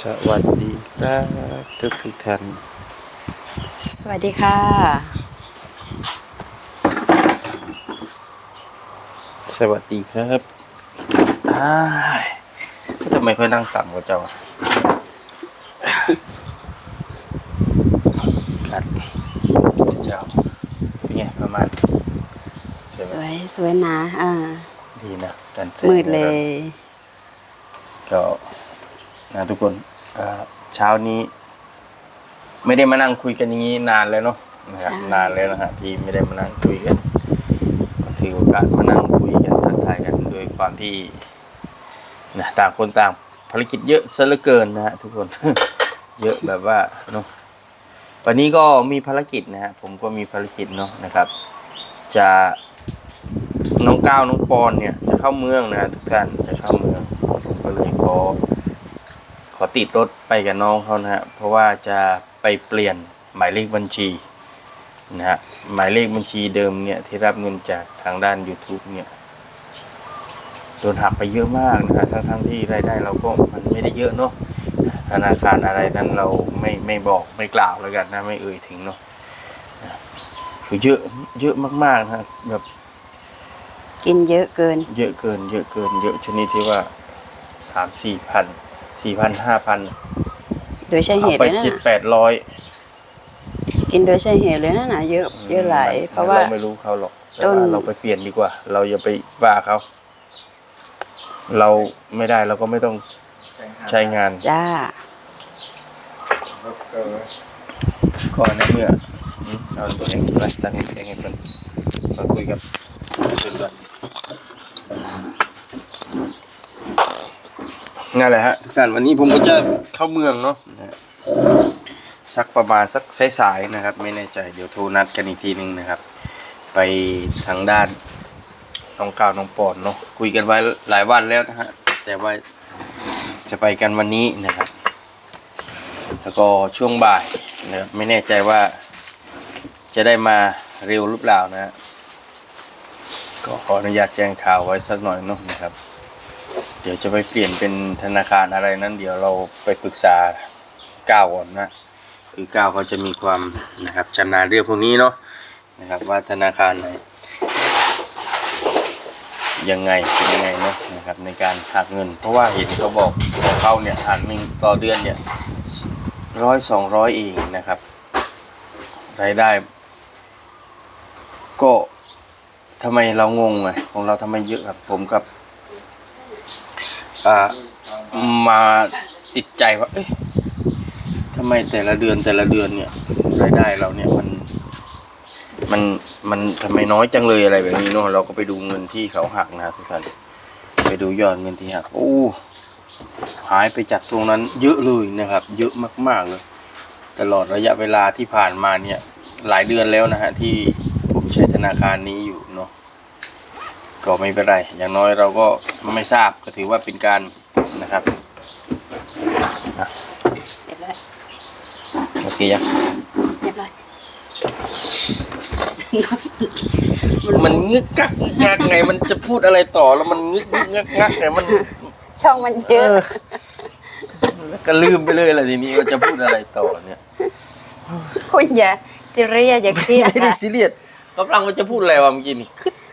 สวัสดีครับทุกทุกท่านสวัสดีค่ะ สวัสดีครับอ้ายทำไมค่อยนั่งต่ำกว่าเจ้าอะกัดเจ้าเป็นไงประมาณสวยสไหมวยสวยนะอ่าดีนะการแสงมืดเลย ก็ นะทุกคนอ่าเช้านี้ ไม่ได้มานั่งคุยกันอย่างนี้นานแล้วเนาะนะครับนานแล้วนะฮะที่ไม่ได้มานั่งคุยกันก็ถือโอกาสมานั่งคุยกันทักทายกันโดยความที่นะต่างคนต่างภารกิจเยอะซะเหลือเกินนะฮะทุกคน เยอะแบบว่าเนาะวันนี้ก็มีภารกิจนะฮะผมก็มีภารกิจเนาะนะครับ จะน้องก้าวน้องปอนเนี่ยจะเข้าเมืองนะฮะทุกท่านจะเข้าเมืองผมก็เลยขอขอ ติดรถไปกับน้องเขานะฮะเพราะว่าจะไปเปลี่ยนหมายเลขบัญชีนะฮะหมายเลขบัญชีเดิมเนี่ยที่รับเงินจากทางด้าน YouTube เนี่ยโดนหักไปเยอะมากนะฮะทั้งทั้งๆที่รายได้เราก็มันไม่ได้เยอะเนาะธนาคารอะไรนั้นเราไม่ไม่บอกไม่กล่าวแล้วกันนะไม่เอ่ยถึงเนาะนะคือเยอะเยอะมากๆนะฮะแบบกินเยอะเกิน เยอะเกิน เยอะเกิน เยอะชนิดที่ว่าสามสี่พัน สี่พันห้าพันโดยใช่เหเอาตุไปเลยนะเจ็ดแปดร้อยกินโดยใช่เหตุเลยนะนะเยอะเยอะหลายเพราะว่า เราไม่รู้เขาหรอกแต่ต้นว่าเราไปเปลี่ยนดีกว่า เราอย่าไปว่าเขา เราไม่ได้เราก็ไม่ต้องใช้งาน จ้า ก่อนในเมื่ออืมเอาตัวเองไปตั้งเองให้เพิ่นมาคุยกับเพิ่นก่อน นั่นแหละฮะทุกท่านวันนี้ผมก็จะเข้าเมืองเนาะนะฮะสักประมาณสักสายๆนะครับ ไม่แน่ใจเดี๋ยวโทรนัดกันอีกทีหนึ่งนะครับ ไปทางด้านน้องก้าวน้องปอนเนาะคุยกันไว้หลายวันแล้วนะฮะแต่ว่าจะไปกันวันนี้นะครับ แล้วก็ช่วงบ่ายนะครับไม่แน่ใจว่าจะได้มาเร็วหรือเปล่านะฮะก็ขออนุญาตแจ้งข่าวไว้สักหน่อยเนาะนะครับ เดี๋ยวจะไปเปลี่ยนเป็นธนาคารอะไรนั้น เดี๋ยวเราไปปรึกษาก้าวก่อนนะคือก้าวเขาจะมีความนะครับชำนาญเรื่องพวกนี้เนาะนะครับว่าธนาคารไหนยังไงเป็นยังไงเนาะนะครับในการหักเงิน เพราะว่าเห็นเขาบอกของเขาเนี่ยหักเงินต่อเดือนเนี่ยร้อยสองร้อยเองนะครับรายได้ ก็ทำไมเรางงไงของเราทำไมเยอะครับผมกับอ่า มาติดใจว่าเอ๊ะทำไมแต่ละเดือนแต่ละเดือนเนี่ยรายได้เราเนี่ยมันมันมันทำไมน้อยจังเลยอะไรแบบนี้เนาะเราก็ไปดูเงินที่เขาหักนะทุกท่านไปดูยอดเงินที่หักโอ้หายไปจากตรงนั้นเยอะเลยนะครับ เยอะมากๆเลยตลอดระยะเวลาที่ผ่านมาเนี่ยหลายเดือนแล้วนะฮะที่ผมใช้ธนาคารนี้อยู่เนาะ ก็ไม่เป็นไร อย่างน้อยเราก็ไม่ทราบก็ถือว่าเป็นการนะครับเรียบร้อยโอเคยังเรียบร้อยมันงึกกักงึกงักไงมันจะพูดอะไรต่อแล้วมันงึกงึกงักงักไงมันช่องมันเยอะก็ลืมไปเลยแหละทีนี้ว่าจะพูดอะไรต่อเนี่ยคุณอย่าซีเรียสอย่าเครียดไม่ได้นะซีเรียสกำลังว่าจะพูดอะไรวะเมื่อกี้นี่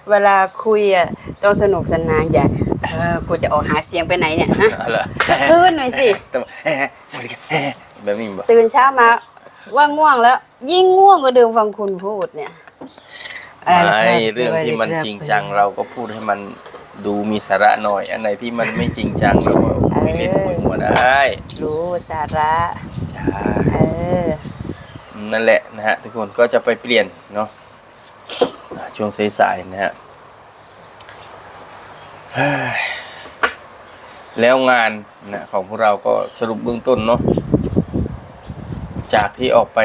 เวลาคุยอะต้องสนุกสนานอย่าเออคุณจะออกหาเสียงไปไหนเนี่ยฮะอะไรคลื่นหน่อยสิ แต่ว่าแอะสวัสดีครับแอะแบบนี้บอกตื่นเช้ามาว่าง่วงแล้ว ยิ่งง่วงกว่าเดิมฟังคุณพูดเนี่ยอะไรล่ะไม่คบเรื่องที่มันสวัสดีคบจริงจังเราก็พูดให้มันดูมีสาระหน่อย อันไหนที่มันไม่จริงจังเราก็ไม่เล่นคุยหัวได้รู้สาระใช่เออ นั่นแหละนะฮะทุกคนก็จะไปเปลี่ยนเนาะอ่า ช่วงสายๆนะฮะแล้วงานนะของพวกเราก็สรุปเบื้องต้นเนาะจากที่ออกไป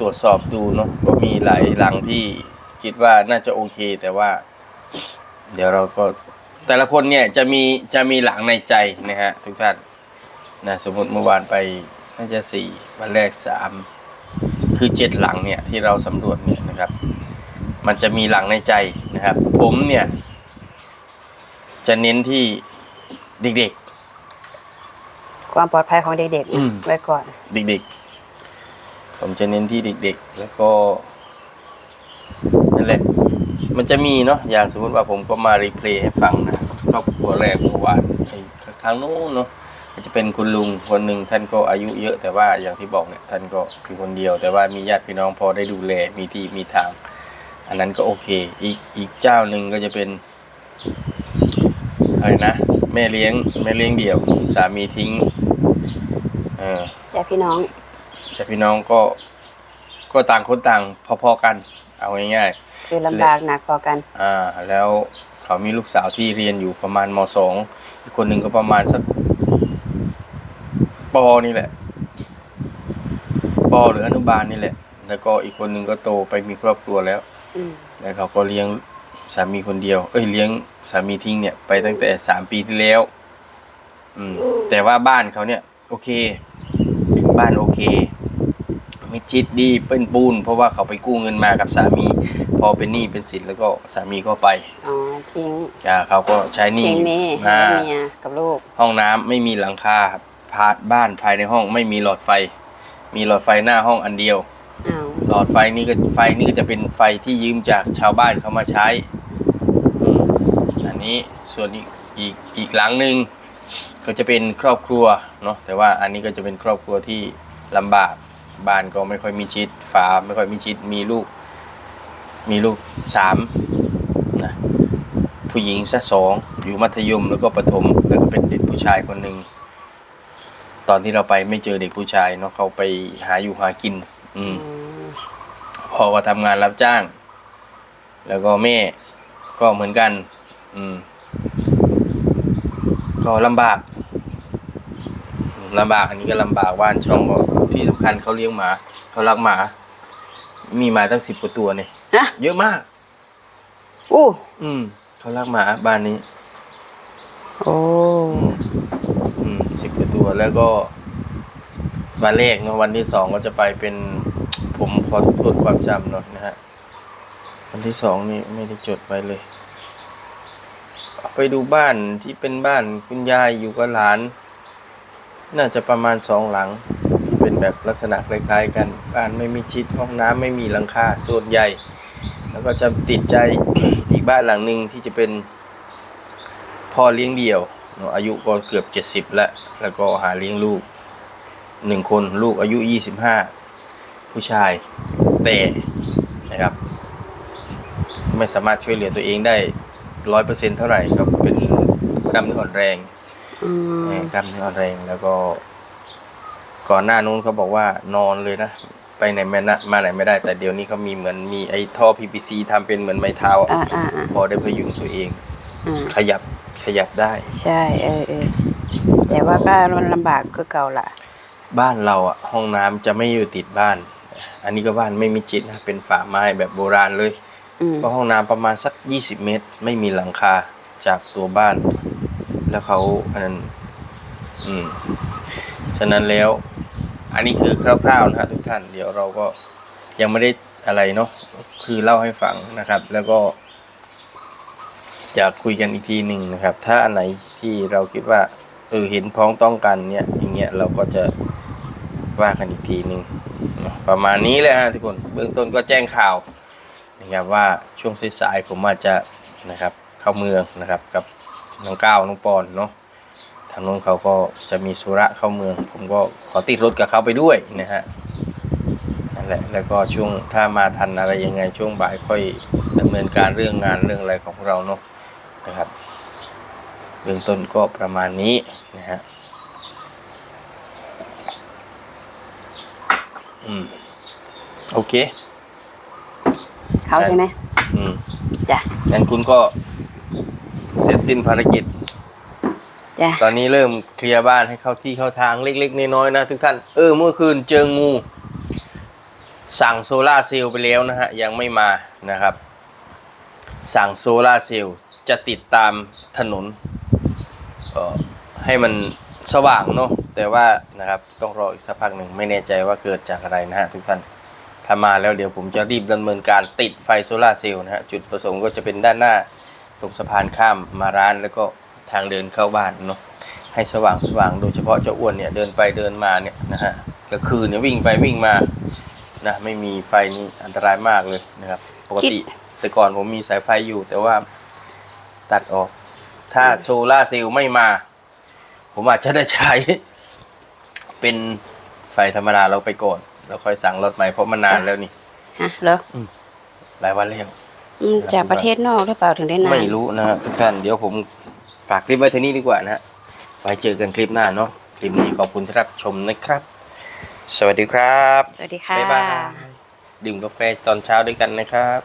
ตรวจสอบดูเนาะก็มีหลายหลังที่คิดว่าน่าจะโอเค แต่ว่า เดี๋ยวเราก็แต่ละคนเนี่ยจะมีจะมีหลังในใจนะฮะทุกท่านนะสมมติเมื่อวานไปน่าจะสี่วันแรกสามคือเจ็ดหลังเนี่ยที่เราสำรวจเนี่ยนะครับ มันจะมีหลังในใจนะครับ ผมเนี่ย จะเน้นที่เด็ก ความปลอดภัยของเด็กๆอืนะมไว้ก่อนเด็กๆ ผมจะเน้นที่เด็ก ๆ แล้วก็นั่นแหละ มันจะมีเนาะอย่างสมมติว่าผมก็มารีเพลย์ให้ฟังนะครอบครัวแรกเมื่อวานไอ้ครั้งนู้นเนาะก็จะเป็นคุณลุงคนหนึ่งท่านก็อายุเยอะแต่ว่าอย่างที่บอกเนี่ยท่านก็คือคนเดียว แต่ว่ามีญาติพี่น้องพอได้ดูแลมีที่มีทาง อันนั้นก็โอเค อีกอีกเจ้าหนึ่งก็จะเป็นอะไรนะ แม่เลี้ยงแม่เลี้ยงเดี่ยว สามีทิ้งเออแต่พี่น้องแต่พี่น้องก็ก็ต่างคนต่างพอๆกัน เอาง่ายคือลำบากหนักพอกันๆอ่า แล้วเขามีลูกสาวที่เรียนอยู่ประมาณมสองอีกคนหนึ่งก็ประมาณสักปนี่แหละปหรืออนุบาลนี่แหละ แล้วก็อีกคนหนึ่งก็โตไปมีครอบครัวแล้วอืมแล้วเขาก็เลี้ยงสามีคนเดียว เอ้ยเลี้ยงสามีทิ้งเนี่ยไปตั้งแต่สามปีที่แล้ว อืม แต่ว่าบ้านเขาเนี่ย โอเค บ้านโอเคมิดชิดดีเป็นปูน เพราะว่าเขาไปกู้เงินมากับสามี พอเป็นหนี้เป็นสินแล้วก็สามีก็ไปอ๋อทิ้งอ่าเขาก็ใช้หนี้ทิ้งนี่ให้อ่า เมียกับลูก ห้องน้ำไม่มีหลังคาพาดบ้านภายในห้องไม่มีหลอดไฟ มีหลอดไฟหน้าห้องอันเดียว อ้าวหลอดไฟนี่ก็ไฟนี่ก็จะเป็นไฟที่ยืมจากชาวบ้านเขามาใช้อืมอันนี้ส่วนอีกอีกอีกหลังหนึ่งก็จะเป็นครอบครัวเนาะแต่ว่าอันนี้ก็จะเป็นครอบครัวที่ลำบากบ้านก็ไม่ค่อยมีชิดฝาไม่ค่อยมีชิดมีลูก มีลูกสามนะผู้หญิงซะสองอยู่มัธยมแล้วก็ประถมแล้วก็เป็นเด็กผู้ชายคนหนึ่งตอนที่เราไปไม่เจอเด็กผู้ชายเนาะเขาไปหาอยู่หากิน อืมอืมพ่อก็ทำงานรับจ้าง แล้วก็แม่ก็เหมือนกัน อืม ก็ลำบากอืมลำบากอันนี้ก็ลำบากว่านช่องก็ที่สำคัญเขาเลี้ยงหมา เขารักหมา มีหมาตั้งสิบกว่าตัวเนี่ยฮะ เยอะมาก อู้อืม เขารักหมาบ้านนี้ โอ้อืมสิบกว่าตัวแล้วก็ วันแรกเนาะวันที่สองก็จะไปเป็น ผมขอโทษความจำเนาะนะฮะวันที่สองนี่ไม่ได้จดไว้เลย ไปดูบ้านที่เป็นบ้านคุณยายอยู่กับหลาน น่าจะประมาณสองหลัง เป็นแบบลักษณะคล้ายๆกันบ้านไม่มีชิดห้องน้ำไม่มีหลังคาโซนใหญ่ แล้วก็จะติดใจอีกบ้านหลังหนึ่งที่จะเป็นพ่อเลี้ยงเดี่ยวอายุก็เกือบเจ็ดสิบแล้ว แล้วก็หาเลี้ยงลูกหนึ่งคนลูกอายุยี่สิบห้า ผู้ชายแต่นะครับ ไม่สามารถช่วยเหลือตัวเองได้ร้อยเปอร์เซ็นเท่าไหร่ก็เป็นกล้ามเนื้ออ่อนแรงอืมเอ่อกล้ามเนื้ออ่อนแรงแล้วก็ ก่อนหน้านู้นเขาบอกว่านอนเลยนะไปไหนไม่นะมาไหนไม่ได้ แต่เดี๋ยวนี้เขามีเหมือนมีไอ้ท่อ PVC ทำเป็นเหมือนไม้เท้าอะอ่าอ่าอ่าพอได้พยุงตัวเองอ่าขยับขยับได้ ใช่ เออเออแต่ว่าก็มันลำบากคือเก่าละบ้านเราอะห้องน้ำจะไม่อยู่ติดบ้าน อันนี้ก็บ้านไม่มีจิตนะเป็นฝาไม้แบบโบราณเลยอืมก็ห้องน้ำประมาณสัก 20 เมตร ไม่มีหลังคาจากตัวบ้าน แล้วเขาอันนั้นอืมฉะนั้นแล้ว อันนี้คือคร่าวๆนะฮะทุกท่าน เดี๋ยวเราก็ยังไม่ได้อะไรเนาะคือเล่าให้ฟังนะครับ แล้วก็ จะคุยกันอีกทีหนึ่งนะครับ ถ้าอันไหนที่เราคิดว่าเออเห็นพ้องต้องกันเนี่ย อย่างเงี้ยเราก็จะ ว่ากันอีกทีหนึ่งประมาณนี้เลยฮะทุกคนเบื้องต้นก็แจ้งข่าวนะครับว่าช่วงสายๆผมอาจจะนะครับเข้าเมืองนะครับกับน้องก้าวน้องปอนเนาะทางน้องเขาก็จะมีสุระเข้าเมือง ผมก็ขอติดรถกับเขาไปด้วยนะฮะนั่นแหละแล้วก็ช่วงถ้ามาทันอะไรยังไงช่วงบ่ายค่อยดำเนินการเรื่องงานเรื่องอะไรของเราเนาะนะครับเบื้องต้นก็ประมาณนี้นะฮะ อืม โอเค เขาใช่ไหมอืมจ้ะงั้นคุณก็เสร็จสิ้นภารกิจ จ้ะตอนนี้เริ่มเคลียร์บ้านให้เข้าที่เข้าทางเล็กๆน้อยๆนะทุกท่าน เออ เมื่อคืนเจองู สั่งโซล่าร์เซลล์ไปแล้วนะฮะ ยังไม่มานะครับ สั่งโซล่าร์เซลล์จะติดตามถนนเอ่อให้มันสว่างเนาะ แต่ว่านะครับต้องรออีกสักพักหนึ่งไม่แน่ใจว่าเกิดจากอะไรนะฮะทุกท่านถ้ามาแล้วเดี๋ยวผมจะรีบดำเนินการติดไฟโซลาร์เซลล์นะฮะจุดประสงค์ก็จะเป็นด้านหน้าตรงสะพานข้ามมาร้านแล้วก็ทางเดินเข้าบ้านเนาะให้สว่างสว่างโดยเฉพาะเจ้าอ้วนเนี่ยเดินไปเดินมาเนี่ยนะฮะกลางคืนเนี่ยวิ่งไปวิ่งมานะไม่มีไฟนี่อันตรายมากเลยนะครับปกติแต่ก่อนผมมีสายไฟอยู่แต่ว่าตัดออก ถ้าโซล่าร์เซลล์ไม่มา ผมอาจจะได้ใช้ เป็นไฟธรรมดาเราไปก่อนแล้วค่อยสั่งรถใหม่เพราะมันนานแล้วนี่ฮะเหรอหลายวันแล้วอืมจากประเทศนอกหรือเปล่าถึงได้นานไม่รู้นะฮะทุกท่านเดี๋ยวผมฝากคลิปไว้เท่านี้ดีกว่านะฮะไว้เจอกันคลิปหน้าเนาะคลิปนี้ขอบคุณที่รับชมนะครับ สวัสดีครับ สวัสดีค่ะบ๊ายบายดื่มกาแฟตอนเช้าด้วยกันนะครับ